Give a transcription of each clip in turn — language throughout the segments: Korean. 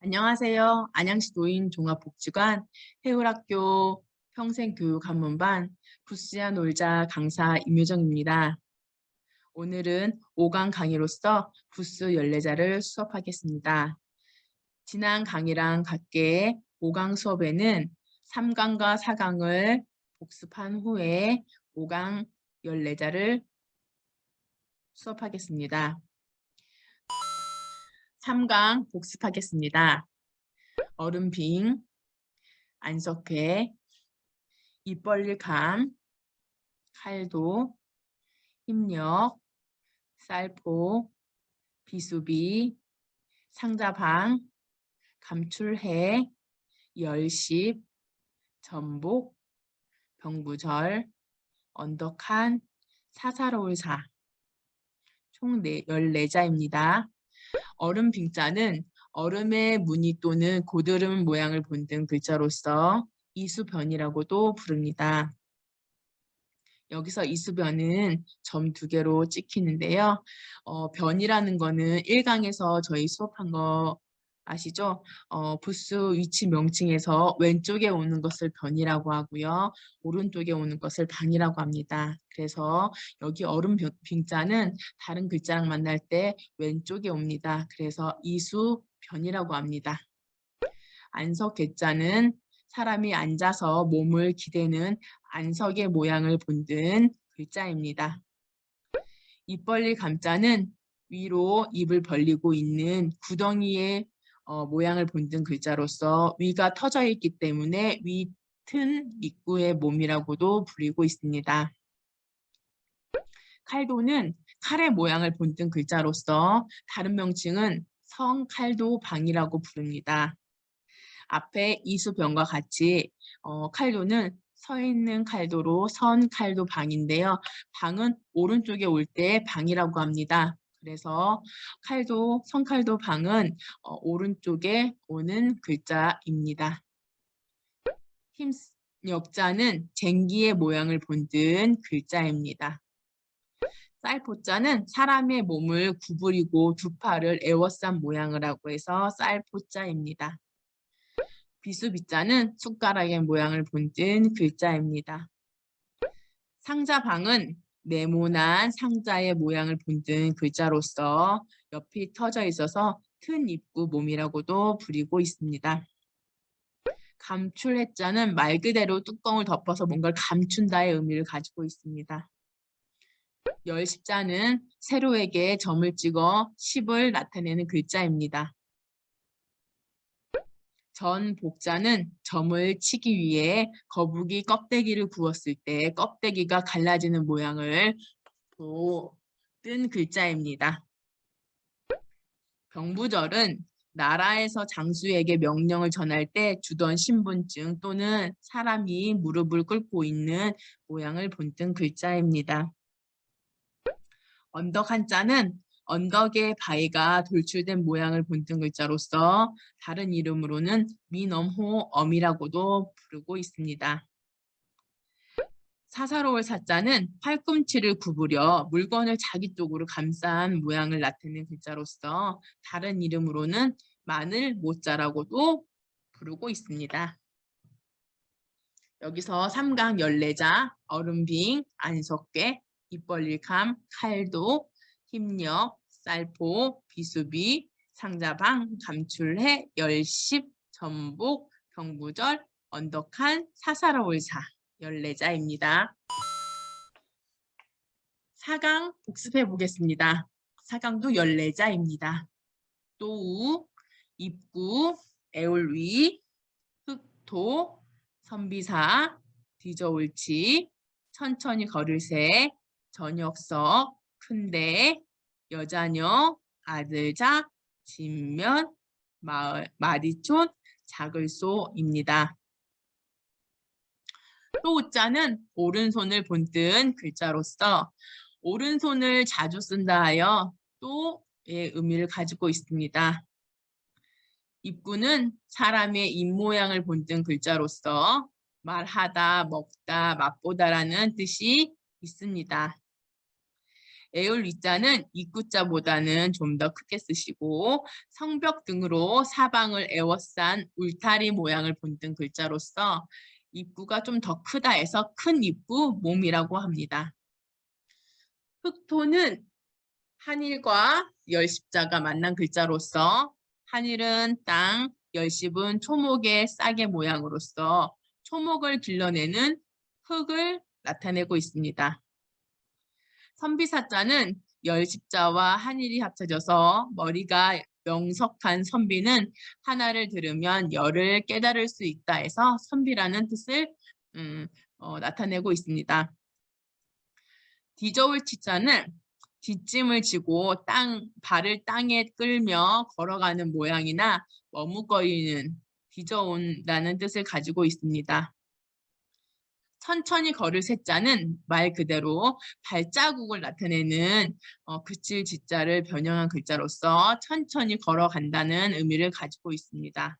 안녕하세요. 안양시 노인 종합복지관 해울학교 평생교육한문반 부스야 놀자 강사 임효정입니다. 오늘은 5강 강의로서 부스 14자를 수업하겠습니다. 지난 강의랑 같게 5강 수업에는 3강과 4강을 복습한 후에 5강 14자를 수업하겠습니다. 3강 복습하겠습니다. 얼음빙, 안석회, 입 벌릴 감, 칼도, 힘력, 쌀포, 비수비, 상자방, 감출해, 열십, 전복, 병부절, 언덕한, 사사로울사 총 14자입니다. 얼음 빙자는 얼음의 무늬 또는 고드름 모양을 본 등 글자로서 이수변이라고도 부릅니다. 여기서 이수변은 점 두 개로 찍히는데요. 어, 변이라는 거는 1강에서 저희 수업한 거 아시죠? 어, 부수 위치 명칭에서 왼쪽에 오는 것을 변이라고 하고요. 오른쪽에 오는 것을 방이라고 합니다. 그래서 여기 얼음 빙자는 다른 글자랑 만날 때 왼쪽에 옵니다. 그래서 이수 변이라고 합니다. 안석 개자는 사람이 앉아서 몸을 기대는 안석의 모양을 본든 글자입니다. 입 벌릴 감자는 위로 입을 벌리고 있는 구덩이의 어, 모양을 본든 글자로서 위가 터져 있기 때문에 위튼 입구의 몸이라고도 불리고 있습니다. 칼도는 칼의 모양을 본뜬 글자로서 다른 명칭은 성칼도 방이라고 부릅니다. 앞에 이수병과 같이 어, 칼도는 서 있는 칼도로 선 칼도 방인데요. 방은 오른쪽에 올 때 방이라고 합니다. 그래서 칼도 성칼도 방은 어, 오른쪽에 오는 글자입니다. 힘 역자는 쟁기의 모양을 본든 글자입니다. 쌀포자는 사람의 몸을 구부리고 두 팔을 에워싼 모양을 하고 해서 쌀포자입니다. 비수비자는 숟가락의 모양을 본든 글자입니다. 상자방은 네모난 상자의 모양을 본든 글자로서 옆이 터져 있어서 큰 입구 몸이라고도 부리고 있습니다. 감출 해자는 말 그대로 뚜껑을 덮어서 뭔가를 감춘다의 의미를 가지고 있습니다. 열 십자는 세로에게 점을 찍어 10을 나타내는 글자입니다. 전 복자는 점을 치기 위해 거북이 껍데기를 구웠을 때 껍데기가 갈라지는 모양을 뜬 글자입니다. 병부절은 나라에서 장수에게 명령을 전할 때 주던 신분증 또는 사람이 무릎을 꿇고 있는 모양을 본뜬 글자입니다. 언덕 한자는 언덕의 바위가 돌출된 모양을 본뜬 글자로서 다른 이름으로는 미넘호 엄이라고도 부르고 있습니다. 사사로울 사자는 팔꿈치를 구부려 물건을 자기 쪽으로 감싼 모양을 나타내는 글자로서 다른 이름으로는 마늘 모자라고도 부르고 있습니다. 여기서 삼강 열네자, 얼음빙, 안석괴, 입벌릴 감, 칼도, 힘력, 쌀포, 비수비, 상자방, 감출해, 열십, 전복, 병부절, 언덕한, 사사로울사 14자입니다. 4강 복습해 보겠습니다. 4강도 14자입니다. 또우, 입구, 애올위, 흑토, 선비사, 뒤저울치, 천천히 걸을새, 저녁석, 큰데, 여자녀, 아들자, 진면, 마을, 마리촌, 작을소입니다. 또 우자는 오른손을 본뜬 글자로서 오른손을 자주 쓴다 하여 또의 의미를 가지고 있습니다. 입구는 사람의 입모양을 본뜬 글자로서 말하다, 먹다, 맛보다라는 뜻이 있습니다. 애울 이자는 입구자보다는 좀 더 크게 쓰시고 성벽 등으로 사방을 에워싼 울타리 모양을 본뜬 글자로서 입구가 좀 더 크다 해서 큰 입구 몸이라고 합니다. 흑토는 한일과 열십자가 만난 글자로서 한일은 땅, 열십은 초목의 싹의 모양으로서 초목을 길러내는 흙을 나타내고 있습니다. 선비사자는 열십자와 한일이 합쳐져서 머리가 명석한 선비는 하나를 들으면 열을 깨달을 수 있다 해서 선비라는 뜻을 음, 어, 나타내고 있습니다. 디저울 치자는 뒷짐을 지고 땅 발을 땅에 끌며 걸어가는 모양이나 머뭇거리는 뒤져온다는 뜻을 가지고 있습니다. 천천히 걸을 세자는 말 그대로 발자국을 나타내는 어, 그칠 지자를 변형한 글자로서 천천히 걸어간다는 의미를 가지고 있습니다.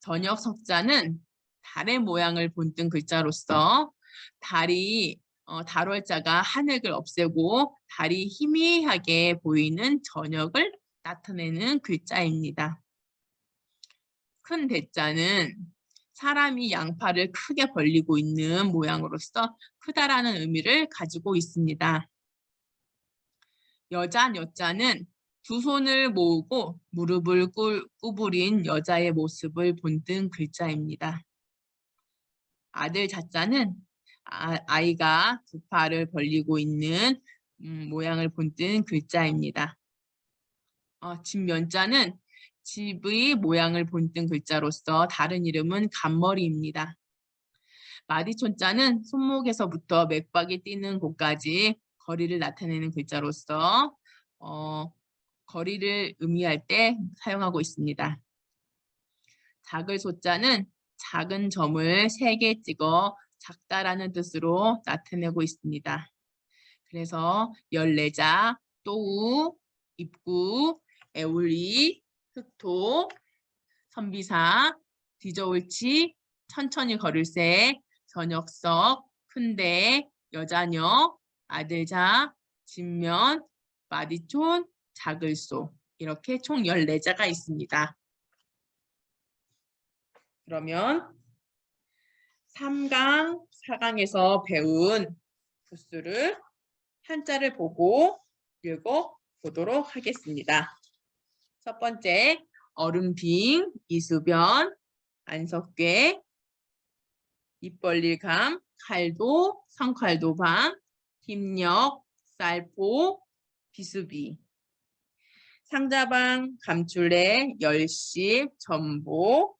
저녁 석자는 달의 모양을 본뜬 글자로서 달이 어, 달월자가 하늘을 없애고 달이 희미하게 보이는 저녁을 나타내는 글자입니다. 큰 대자는 사람이 양팔을 크게 벌리고 있는 모양으로서 크다라는 의미를 가지고 있습니다. 여자 여자는 두 손을 모으고 무릎을 꿇, 구부린 여자의 모습을 본뜬 글자입니다. 아들 자자는 아, 이가 두 팔을 벌리고 있는 음, 모양을 본뜬 글자입니다. 어, 집면자는 집의 모양을 본뜬 글자로서 다른 이름은 간머리입니다. 마디촌자는 손목에서부터 맥박이 뛰는 곳까지 거리를 나타내는 글자로서 어, 거리를 의미할 때 사용하고 있습니다. 작을 소자는 작은 점을 세 개 찍어 작다라는 뜻으로 나타내고 있습니다. 그래서 열내자, 또우, 입구, 애울리, 흑토, 선비사, 뒤저울치, 천천히 걸을새, 저녁석, 큰대, 여자녀, 아들자, 진면, 마디촌, 작을소 이렇게 총 14자가 있습니다. 그러면 3강, 4강에서 배운 부수를 한자를 보고 읽어 보도록 하겠습니다. 첫 번째, 얼음빙, 이수변, 안석괴, 입 벌릴 감, 칼도, 성칼도 밤, 힘력, 쌀포, 비수비, 상자방, 감출래, 열십, 전보,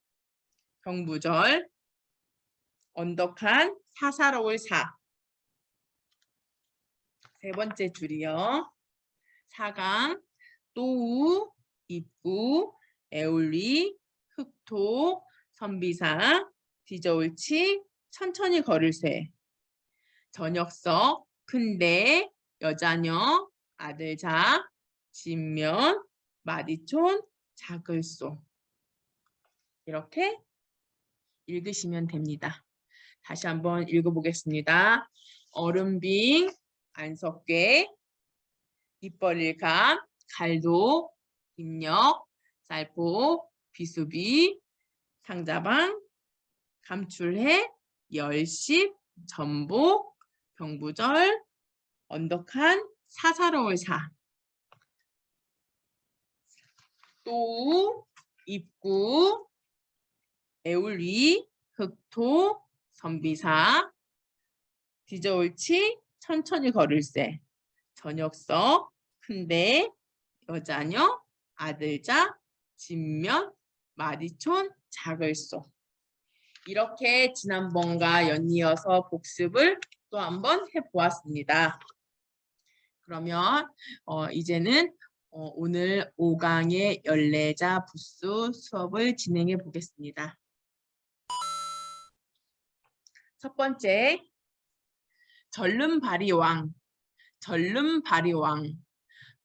경부절, 언덕한, 사사로울 사. 세 번째 줄이요. 사강, 또우, 입구, 애울리, 흑토, 선비사, 뒤저울치, 천천히 걸을 새. 저녁석, 큰대, 여자녀, 아들자, 진면, 마디촌, 작을소. 이렇게 읽으시면 됩니다. 다시 한번 읽어보겠습니다. 얼음빙, 안석괴, 입벌릴 감, 갈도, 입력, 쌀포, 비수비, 상자방, 감출해, 열십, 전복, 병부절, 언덕한, 사사로울 사. 또 입구, 애울리, 흑토, 선비사, 뒤저울치, 천천히 걸을새, 저녁석, 큰대, 여자녀, 아들자, 진면, 마디촌, 작을소. 이렇게 지난번과 연이어서 복습을 또 한번 해보았습니다. 그러면 어, 이제는 어, 오늘 5강의 연례자 부수 수업을 진행해 보겠습니다. 첫 번째, 전름바리왕. 전름바리왕.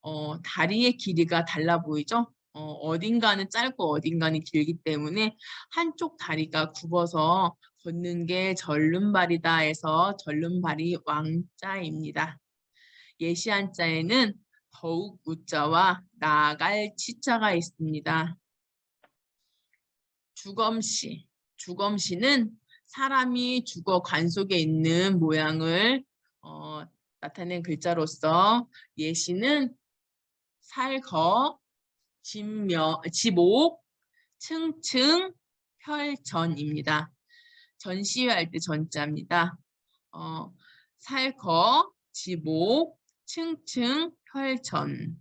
어, 다리의 길이가 달라 보이죠? 어, 어딘가는 짧고 어딘가는 길기 때문에 한쪽 다리가 굽어서 걷는 게 전름발이다 해서 전름발이 왕자입니다. 예시 한 자에는 더욱 우자와 나아갈 치자가 있습니다. 주검시. 주검시는 사람이 주거 관 속에 있는 모양을 어, 나타낸 글자로서 예시는 살거, 진명, 지목, 층층, 혈전입니다. 전시회할 때 전자입니다. 어, 살거, 지목, 층층, 혈전.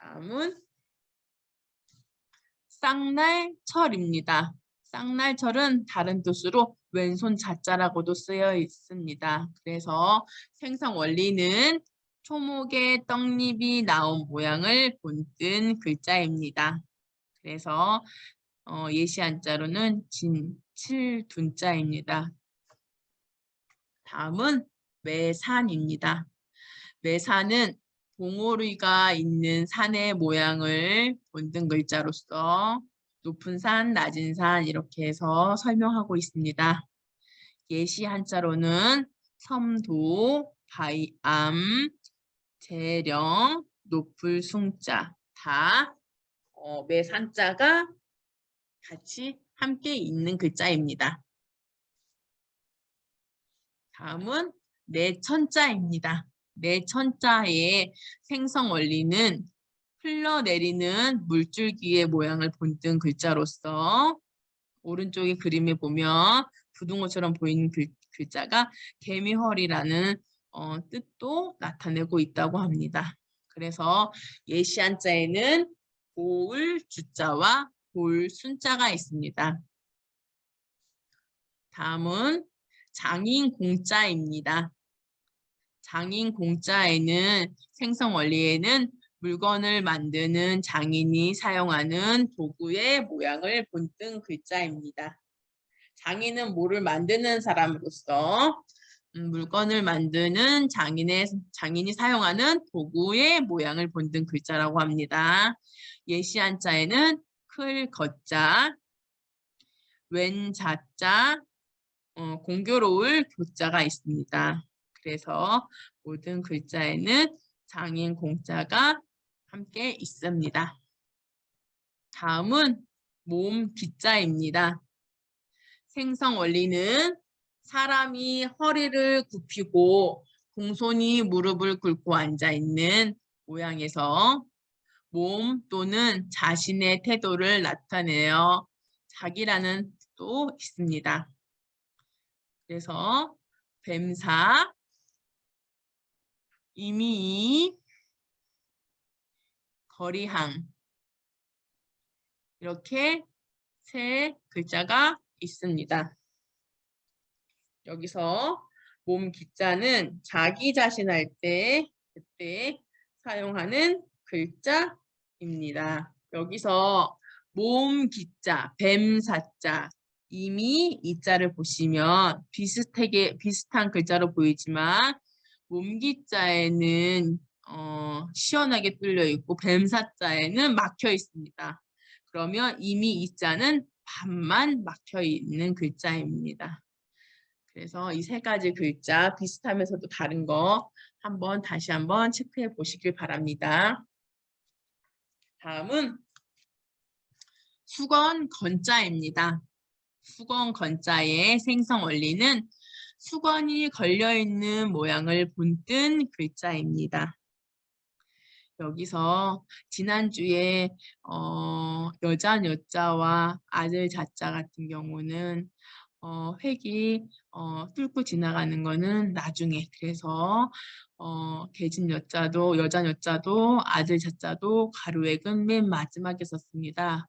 다음은 쌍날철입니다. 쌍날철은 다른 뜻으로 왼손 자자라고도 쓰여 있습니다. 그래서 생성 원리는 초목에 떡잎이 나온 모양을 본뜬 글자입니다. 그래서 어, 예시 한자로는 진칠둔자입니다. 다음은 매산입니다. 매산은 봉오리가 있는 산의 모양을 본뜬 글자로서 높은 산, 낮은 산 이렇게 해서 설명하고 있습니다. 예시 한자로는 섬도, 바이암, 재령, 높을 숭자 다 어, 매산자가 같이 함께 있는 글자입니다. 다음은 내천자입니다. 내천자의 생성 원리는 흘러내리는 물줄기의 모양을 본뜬 글자로서 오른쪽의 그림에 보면 부등호처럼 보이는 글, 글자가 개미허리라는 어, 뜻도 나타내고 있다고 합니다. 그래서 예시 한자에는 고을 주자와 볼 순자가 있습니다. 다음은 장인 공자입니다. 장인 공자에는 생성 원리에는 물건을 만드는 장인이 사용하는 도구의 모양을 본뜬 글자입니다. 장인은 뭐를 만드는 사람으로서 음, 물건을 만드는 장인의 장인이 사용하는 도구의 모양을 본뜬 글자라고 합니다. 예시 한자에는 클 거자, 왼 자자, 어, 공교로울 교자가 있습니다. 그래서 모든 글자에는 장인 공자가 함께 있습니다. 다음은 몸 기자입니다. 생성 원리는 사람이 허리를 굽히고 공손히 무릎을 꿇고 앉아 있는 모양에서 몸 또는 자신의 태도를 나타내어 자기라는 뜻도 있습니다. 그래서 뱀사, 이미, 거리항 이렇게 세 글자가 있습니다. 여기서 몸 기자는 자기 자신 할 때 그때 사용하는 글자입니다. 여기서 몸 기자, 뱀 사자, 이미 이 자를 보시면 비슷하게 비슷한 글자로 보이지만 몸 기자에는 어, 시원하게 뚫려 있고 뱀사자에는 막혀 있습니다. 그러면 이미 이 자는 반만 막혀 있는 글자입니다. 그래서 이 세 가지 글자 비슷하면서도 다른 거 한번 다시 한번 체크해 보시길 바랍니다. 다음은 수건 건자입니다. 수건 건자의 생성 원리는 수건이 걸려있는 모양을 본뜬 글자입니다. 여기서 지난주에 어, 여자 여자와 아들 자자 같은 경우는 어, 획이 어, 뚫고 지나가는 거는 나중에 그래서 어, 개진 여자도 여자 여자도 아들 자자도 가루획은 맨 마지막에 썼습니다.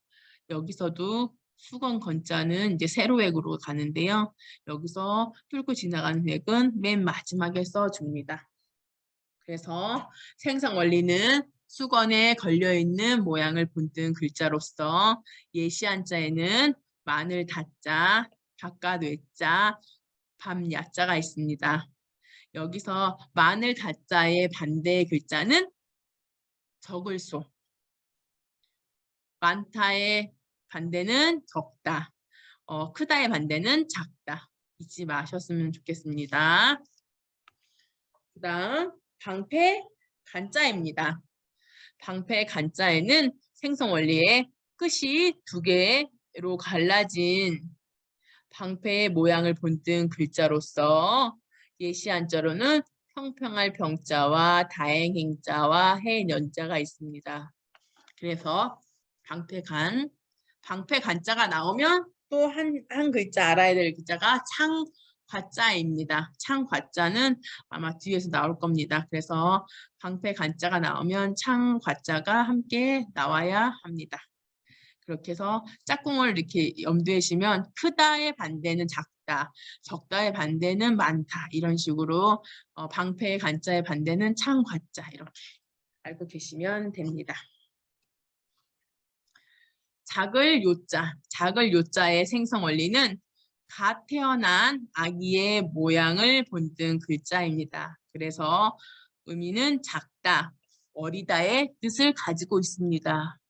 여기서도 수건 건자는 이제 세로획으로 가는데요. 여기서 뚫고 지나가는 획은 맨 마지막에 써줍니다. 그래서 생성 원리는 수건에 걸려있는 모양을 본뜬 글자로서 예시 한자에는 마늘 다자, 바깥 외자, 밤 야자가 있습니다. 여기서 마늘 다자의 반대 글자는 적을소. 많다의 반대는 적다. 어, 크다의 반대는 작다. 잊지 마셨으면 좋겠습니다. 그 다음 방패 간자입니다. 방패 간자에는 생성 원리의 끝이 두 개로 갈라진 방패의 모양을 본뜬 글자로서 예시 한자로는 평평할 병자와 다행행자와 해연자가 있습니다. 그래서 방패간, 방패간자가 나오면 또 한 한 글자 알아야 될 글자가 창 과자입니다. 창 과자는 아마 뒤에서 나올 겁니다. 그래서 방패 간자가 나오면 창 과자가 함께 나와야 합니다. 그렇게 해서 짝꿍을 이렇게 염두에 시면 크다의 반대는 작다, 적다의 반대는 많다 이런 식으로 어, 방패의 간자의 반대는 창과자 이렇게 알고 계시면 됩니다. 작을 요자, 작을 요자의 생성 원리는 갓 태어난 아기의 모양을 본뜬 글자입니다. 그래서 의미는 작다, 어리다의 뜻을 가지고 있습니다.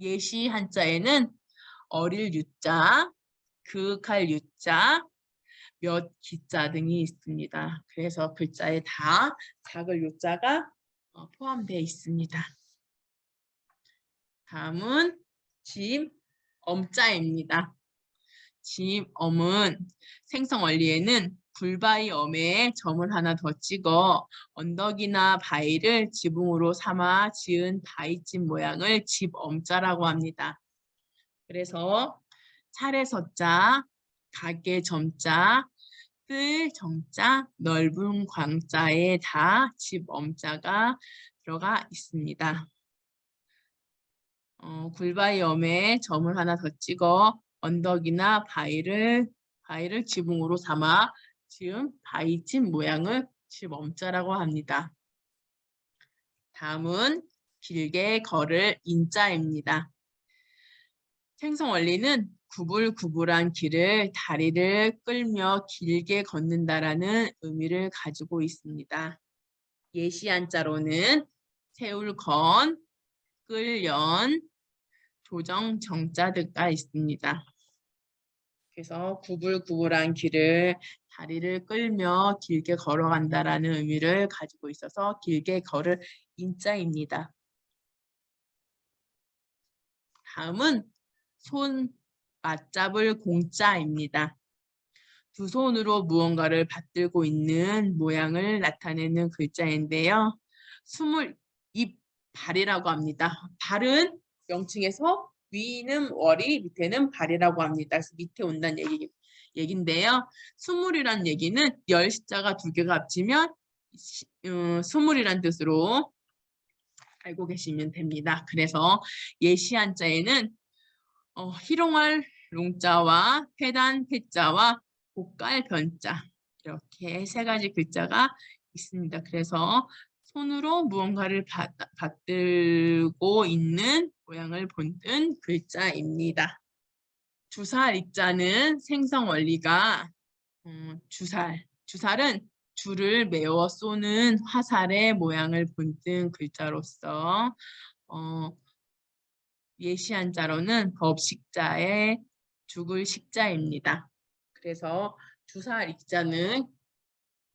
예시 한자에는 어릴 유자, 그윽할 유자, 몇 기자 등이 있습니다. 그래서 글자에 다 작을 요자가 어, 포함되어 있습니다. 다음은 집 엄자입니다. 집 엄은 생성 원리에는 굴바위 엄에 점을 하나 더 찍어 언덕이나 바위를 지붕으로 삼아 지은 바위집 모양을 집 엄자라고 합니다. 그래서 차례 서자, 가게 점자, 뜰 정자, 넓은 광자에 다 집 엄자가 들어가 있습니다. 어, 굴바위 엄에 점을 하나 더 찍어 언덕이나 바위를 바위를 지붕으로 삼아 지은 바위집 모양을 집 엄자라고 합니다. 다음은 길게 걸을 인자입니다. 생성 원리는 구불구불한 길을 다리를 끌며 길게 걷는다라는 의미를 가지고 있습니다. 예시 한자로는 세울 건, 끌연, 조정, 정자 등가 있습니다. 그래서 구불구불한 길을 다리를 끌며 길게 걸어간다라는 의미를 가지고 있어서 길게 걸을 인자입니다. 다음은 손 맞잡을 공자입니다. 두 손으로 무언가를 받들고 있는 모양을 나타내는 글자인데요. 스물 입 발이라고 합니다. 발은 명칭에서 위는 월이 밑에는 발이라고 합니다. 그래서 밑에 온다는 얘기, 얘기인데요. 스물이란 얘기는 열 십자가 두 개가 합치면 시- 어, 스물이란 뜻으로 알고 계시면 됩니다. 그래서 예시 한자에는 어, 희롱할 롱자와 패단 패자와 고깔 변자 이렇게 세 가지 글자가 있습니다. 그래서 손으로 무언가를 받, 받들고 있는 모양을 본뜬 글자입니다. 주살 입자는 생성 원리가 음, 주살, 주살은 줄을 메워 쏘는 화살의 모양을 본뜬 글자로서 어, 예시 한 자로는 법식자의 죽을 식자입니다. 그래서 주살 입자는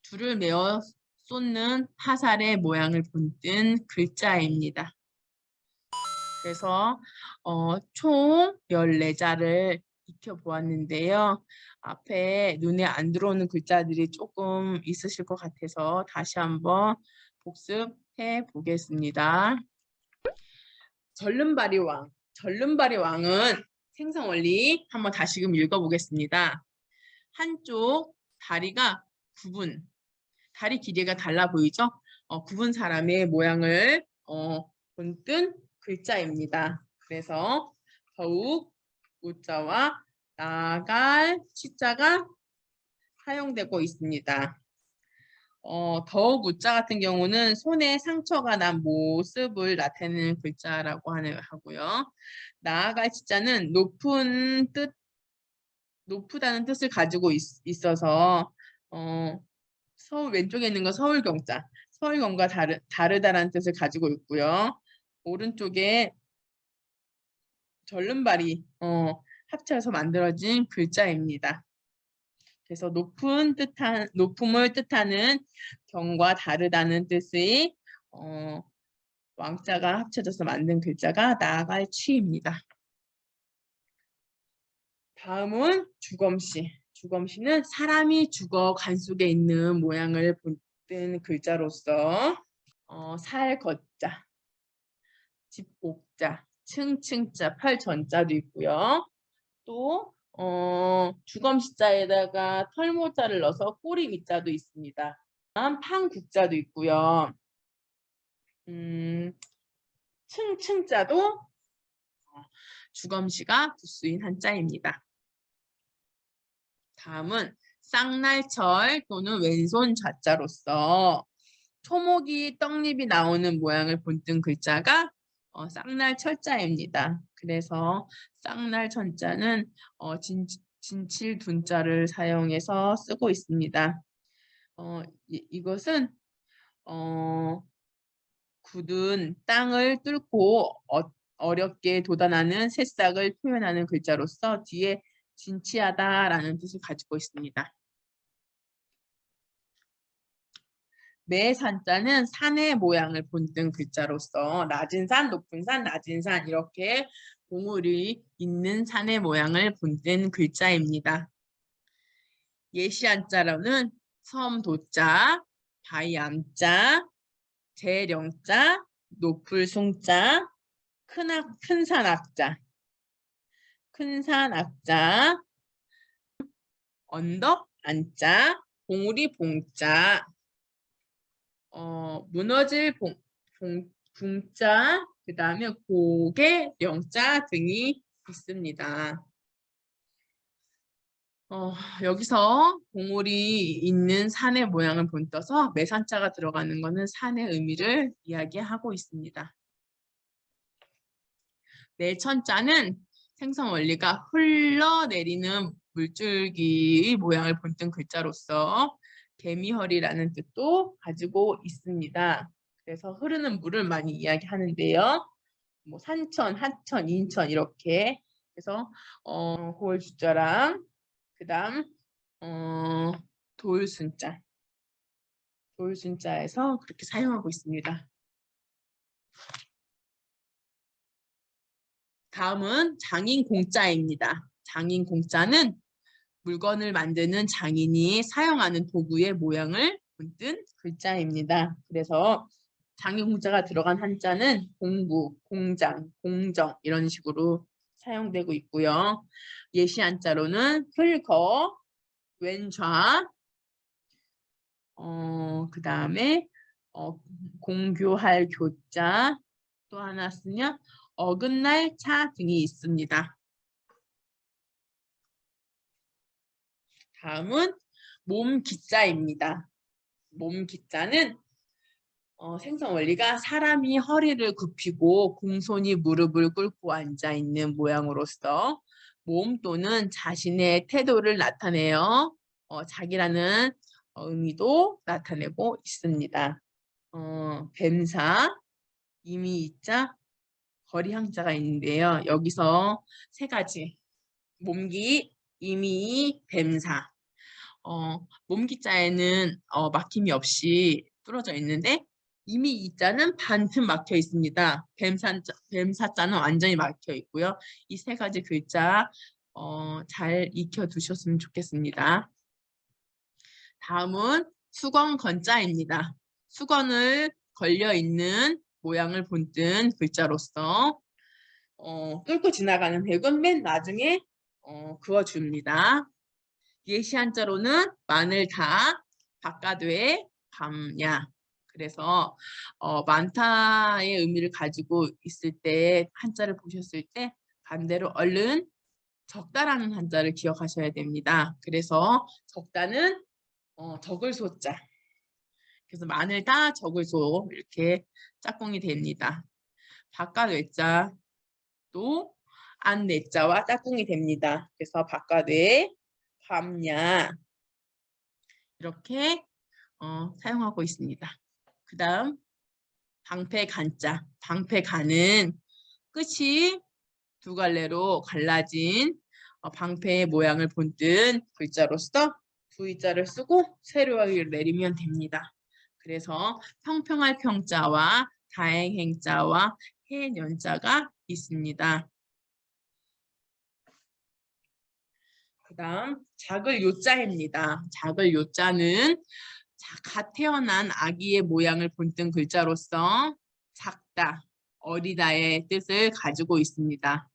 줄을 메어 쏟는 화살의 모양을 본뜬 글자입니다. 그래서 어, 총 14자를 익혀보았는데요. 앞에 눈에 안 들어오는 글자들이 조금 있으실 것 같아서 다시 한번 복습해 보겠습니다. 절름발이 왕. 절름발이 왕은 생성 원리 한번 다시금 읽어보겠습니다. 한쪽 다리가 구분, 다리 길이가 달라 보이죠? 어, 구분 사람의 모양을 어, 본뜬 글자입니다. 그래서 더욱 우자와 나갈 치자가 사용되고 있습니다. 어, 더욱 우자 같은 경우는 손에 상처가 난 모습을 나타내는 글자라고 하고요. 나아갈 치자는 높은 뜻, 높다는 뜻을 가지고 있, 있어서 어, 서울 왼쪽에 있는 건 서울경자, 서울경과 다르, 다르다라는 뜻을 가지고 있고요. 오른쪽에 절름발이 어, 합쳐서 만들어진 글자입니다. 그래서 높은 뜻한 높음을 뜻하는 경과 다르다는 뜻의 어, 왕자가 합쳐져서 만든 글자가 나아갈 취입니다. 다음은 주검시. 주검시는 사람이 죽어 간 속에 있는 모양을 본뜬 글자로서 어, 살 걷자, 집 옥자, 층층자, 팔전자도 있고요. 또 어, 주검시자에다가 털모자를 넣어서 꼬리 밑자도 있습니다. 판국자도 있고요. 음, 층층자도 어, 주검시가 부수인 한자입니다. 다음은 쌍날철 또는 왼손 좌자로서 초목이 떡잎이 나오는 모양을 본뜬 글자가 어, 쌍날 철자입니다. 그래서 쌍날천자는 어, 진, 진칠 둔자를 사용해서 쓰고 있습니다. 어, 이, 이것은 어, 굳은 땅을 뚫고 어, 어렵게 돋아나는 새싹을 표현하는 글자로서 뒤에 진치하다라는 뜻을 가지고 있습니다. 매산자는 산의 모양을 본뜬 글자로서 낮은 산, 높은 산, 낮은 산 이렇게 봉우리 있는 산의 모양을 본뜬 글자입니다. 예시한자로는 섬도자, 바이암자, 재령자, 높을 송자, 큰악, 큰산악자, 큰산악자, 언덕 안자, 봉우리 봉자, 어, 무너질 봉, 봉, 붕자, 그 다음에 고개, 영자 등이 있습니다. 어, 여기서 봉우리 있는 산의 모양을 본떠서 매산자가 들어가는 것은 산의 의미를 이야기하고 있습니다. 내천자는 생성 원리가 흘러내리는 물줄기의 모양을 본뜬 글자로서 개미허리라는 뜻도 가지고 있습니다. 그래서 흐르는 물을 많이 이야기하는데요. 뭐 산천, 하천, 인천 이렇게 그래서 어, 호울주자랑 그다음 어, 돌순자 돌순자에서 그렇게 사용하고 있습니다. 다음은 장인 공자입니다. 장인 공자는 물건을 만드는 장인이 사용하는 도구의 모양을 본뜬 글자입니다. 그래서 장인 공자가 들어간 한자는 공부, 공장, 공정 이런 식으로 사용되고 있고요. 예시 한자로는 흘거, 왼좌, 어, 그 다음에 어, 공교할 교자, 또 하나 쓰면 어긋날 차 등이 있습니다. 다음은 몸 기자입니다. 몸 기자는 어, 생성 원리가 사람이 허리를 굽히고 공손히 무릎을 꿇고 앉아 있는 모양으로서 몸 또는 자신의 태도를 나타내어 어, 자기라는 의미도 나타내고 있습니다. 어, 뱀사, 이미이자, 거리 항자가 있는데요. 여기서 세 가지 몸기, 이미, 뱀사 어, 몸기자에는 어, 막힘이 없이 뚫어져 있는데 이미 이자는 반틈 막혀 있습니다. 뱀사자, 뱀사자는 완전히 막혀 있고요. 이 세 가지 글자 어, 잘 익혀 두셨으면 좋겠습니다. 다음은 수건 건자입니다. 수건을 걸려 있는 모양을 본뜬 글자로서 어, 뚫고 지나가는 백은 맨 나중에 어, 그어줍니다. 예시 한자로는 마늘 다 바깥외 밤야 그래서 어, 많다의 의미를 가지고 있을 때 한자를 보셨을 때 반대로 얼른 적다라는 한자를 기억하셔야 됩니다. 그래서 적다는 어, 적을 소자 그래서 마늘 다 적을 소 이렇게 짝꿍이 됩니다. 바깥 외자 또 안 내자와 짝꿍이 됩니다. 그래서 바깥 외 밤야 이렇게 어, 사용하고 있습니다. 그 다음 방패 간자 방패 간은 끝이 두 갈래로 갈라진 어, 방패의 모양을 본뜬 글자로서 V자를 쓰고 세로하기를 내리면 됩니다. 그래서 평평할 평자와 다행행자와 해년자가 있습니다. 그 다음 작을 요자입니다. 작을 요자는 자, 갓 태어난 아기의 모양을 본뜬 글자로서 작다, 어리다의 뜻을 가지고 있습니다.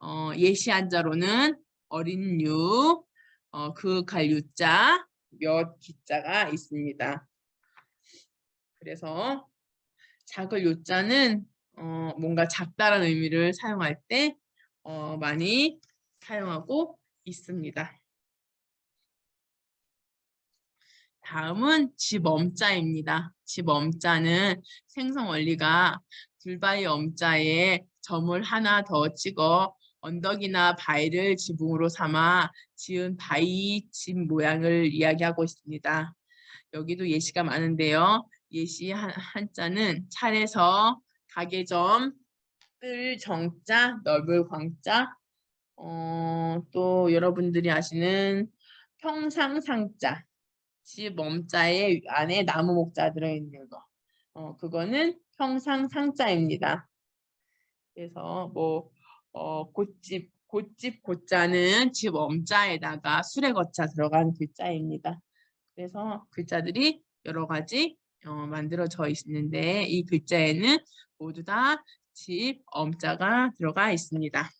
어, 예시 한자로는 어린 유, 어, 그갈 유자, 몇 기자가 있습니다. 그래서 작을 요자는 어, 뭔가 작다라는 의미를 사용할 때 어, 많이 사용하고 있습니다. 다음은 집엄자입니다. 집엄자는 생성 원리가 불바위 엄자에 점을 하나 더 찍어 언덕이나 바위를 지붕으로 삼아 지은 바위 집 모양을 이야기하고 있습니다. 여기도 예시가 많은데요. 예시 한, 한자는 차례서, 가게점, 뜰 정자, 넓을 광자, 어, 또 여러분들이 아시는 평상상자, 집 엄자에 안에 나무 목자 들어있는 거. 어, 그거는 평상상자입니다. 그래서 뭐 어, 꽃집, 꽃집 고자는 집 엄자에다가 술의 거자 들어간 글자입니다. 그래서 글자들이 여러 가지 어, 만들어져 있는데 이 글자에는 모두 다 집 엄자가 들어가 있습니다.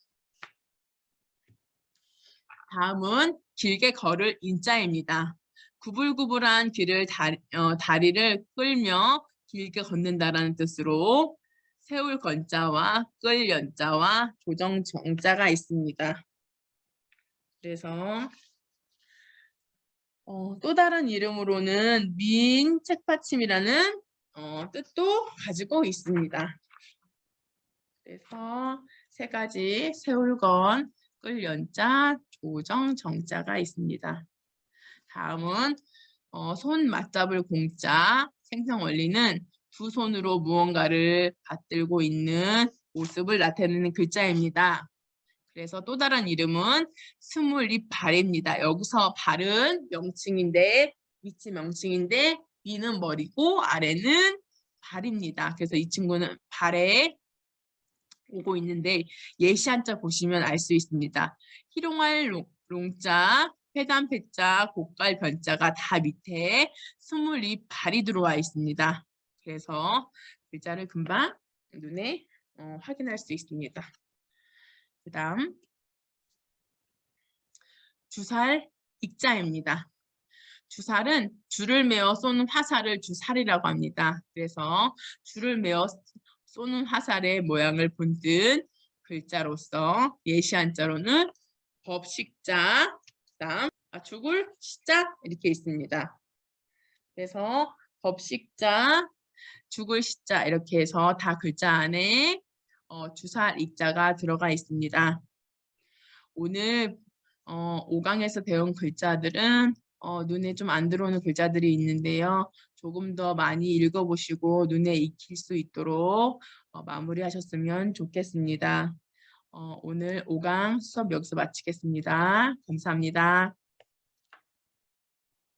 다음은 길게 걸을 인자입니다. 구불구불한 길을 다리, 어, 다리를 끌며 길게 걷는다라는 뜻으로 세울 건자와 끌 연자와 조정 정자가 있습니다. 그래서 어, 또 다른 이름으로는 민 책받침이라는 어, 뜻도 가지고 있습니다. 그래서 세 가지 세울건, 끌연자, 조정, 정자가 있습니다. 다음은 어, 손 맞잡을 공자, 생성 원리는 두 손으로 무언가를 받들고 있는 모습을 나타내는 글자입니다. 그래서 또 다른 이름은 스물입 발입니다. 여기서 발은 명칭인데 위치 명칭인데 위는 머리고 아래는 발입니다. 그래서 이 친구는 발에 오고 있는데 예시 한자 보시면 알 수 있습니다. 희롱할 롱자, 회단 패자, 곡갈 변자가 다 밑에 스물입 발이 들어와 있습니다. 그래서 글자를 금방 눈에 어, 확인할 수 있습니다. 그 다음 주살 익자입니다. 주살은 줄을 메어 쏘는 화살을 주살이라고 합니다. 그래서 줄을 메어 쏘는 화살의 모양을 본뜬 글자로서 예시 한자로는 법식자, 그다음 아, 죽을 시자 이렇게 있습니다. 그래서 법식자, 죽을 시자 이렇게 해서 다 글자 안에 어, 주살 익자가 들어가 있습니다. 오늘 어, 5강에서 배운 글자들은 어, 눈에 좀 안 들어오는 글자들이 있는데요. 조금 더 많이 읽어보시고 눈에 익힐 수 있도록 어, 마무리하셨으면 좋겠습니다. 어, 오늘 5강 수업 여기서 마치겠습니다. 감사합니다.